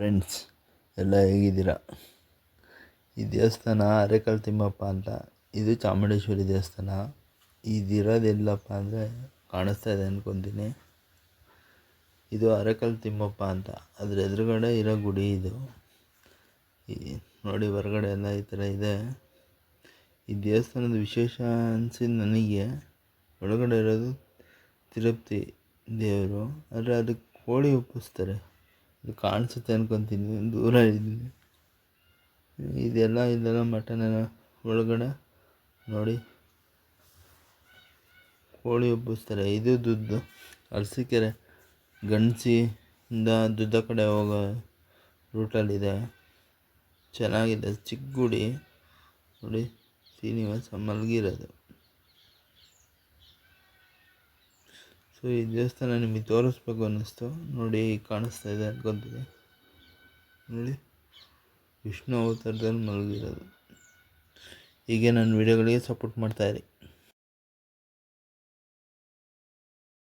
Friends ಎಲ್ಲ ಹೇಗಿದ್ದೀರಾ? ಈ ದೇವಸ್ಥಾನ ಅರೆಕಲ್ ತಿಮ್ಮಪ್ಪ ಅಂತ. ಇದು ಚಾಮುಂಡೇಶ್ವರಿ ದೇವಸ್ಥಾನ. ಇದಿರೋದೆಲ್ಲಪ್ಪ ಅಂದರೆ ಕಾಣಿಸ್ತಾ ಇದೆ ಅಂದ್ಕೊತೀನಿ ಇದು ಅರೆಕಲ್ ತಿಮ್ಮಪ್ಪ ಅಂತ. ಅದ್ರ ಎದುರುಗಡೆ ಇರೋ ಗುಡಿ ಇದು. ಈ ನೋಡಿ ಹೊರಗಡೆ ಎಲ್ಲ ಈ ಥರ ಇದೆ. ಈ ದೇವಸ್ಥಾನದ ವಿಶೇಷ ಅನಿಸಿದ ನನಗೆ ಒಳಗಡೆ ಇರೋದು ತಿರುಪತಿ ದೇವರು. ಆದರೆ ಅದಕ್ಕೆ ಕೋಳಿ ಒಪ್ಪಿಸ್ತಾರೆ ಇದು ಕಾಣಿಸುತ್ತೆ ಅನ್ಕೊತೀನಿ, ದೂರ ಇದ್ದೀನಿ. ಇದೆಲ್ಲ ಇದೆಲ್ಲ ಮಟನ್ ಎಲ್ಲ ಒಳಗಡೆ ನೋಡಿ. ಕೋಳಿ ಉಬ್ಬಿಸ್ತಾರೆ ಇದು ದುಡ್ಡು. ಅರಸೀಕೆರೆ, ಗಣಸಿಯಿಂದ ದುದ್ದ ಕಡೆ ಹೋಗೋ ರೂಟಲ್ಲಿದೆ. ಚೆನ್ನಾಗಿದೆ, ಚಿಕ್ಕ ಗುಡಿ. ನೋಡಿ, ಶ್ರೀನಿವಾಸ ಮಲಗಿರೋದು. ಸೊ ಈ ದೇವಸ್ಥಾನ ನಿಮಗೆ ತೋರಿಸ್ಬೇಕು ಅನ್ನಿಸ್ತು. ನೋಡಿ ಕಾಣಿಸ್ತಾ ಇದೆ ಗೊತ್ತಿದೆ. ನೋಡಿ, ವಿಷ್ಣು ಅವತಾರದಲ್ಲಿ ಮಲಗಿರೋದು. ಹೀಗೆ ನನ್ನ ವೀಡಿಯೋಗಳಿಗೆ ಸಪೋರ್ಟ್ ಮಾಡ್ತಾಯಿರಿ